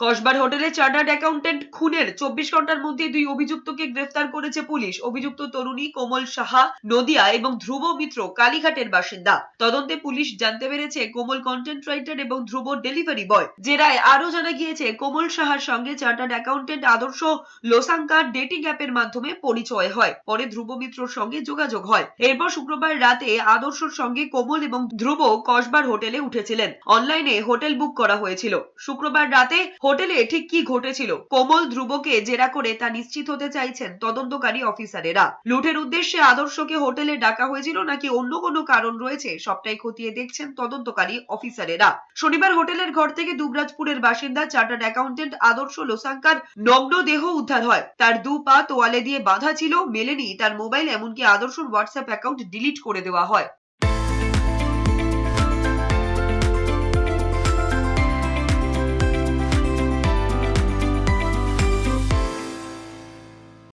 কসবার হোটেলে chartered accountant খুনের। চব্বিশ ঘণ্টার মধ্যে দুই অভিযুক্তকে গ্রেফতার করেছে পুলিশ। অভিযুক্ত তরুণী কোমল সাহা, নদিয়া এবং ধ্রুব মিত্র, কালীঘাটের বাসিন্দা। তদন্তে পুলিশ জানতে পেরেছে কোমল কন্টেন্ট রাইটার এবং ধ্রুব ডেলিভারি বয় জেরায় আরও জানা গিয়েছে, কোমল সাহার সঙ্গে চার্টার্ড অ্যাকাউন্টেন্ট আদর্শ লোসাঙ্কার ডেটিং অ্যাপের মাধ্যমে পরিচয় হয়। পরে ধ্রুব মিত্রর সঙ্গে যোগাযোগ হয়। এরপর শুক্রবার রাতে আদর্শর সঙ্গে কোমল এবং ধ্রুব কসবার হোটেলে উঠেছিলেন। অনলাইনে হোটেল বুক করা হয়েছিল। শুক্রবার রাতে হোটেলে ঠিক কি ঘটেছিল? কোমল ধ্রুবকে জেরা করে তা নিশ্চিত হতে চাইছেন তদন্তকারী অফিসারেরা। লুটের উদ্দেশ্যে আদর্শকে হোটেলে ডাকা হয়েছিল নাকি অন্য কোনো কারণ রয়েছে সবটাই খতিয়ে দেখছেন তদন্তকারী অফিসারেরা। শনিবার হোটেলের ঘর থেকে দুবরাজপুরের বাসিন্দা চার্টার্ড অ্যাকাউন্টেন্ট আদর্শ লোসাঙ্কার নগ্ন দেহ উদ্ধার হয়। তার দু পা তোয়ালে দিয়ে বাঁধা ছিল, মেলেনি তার মোবাইল এমনকি আদর্শর হোয়াটসঅ্যাপ অ্যাকাউন্ট ডিলিট করে দেওয়া হয়।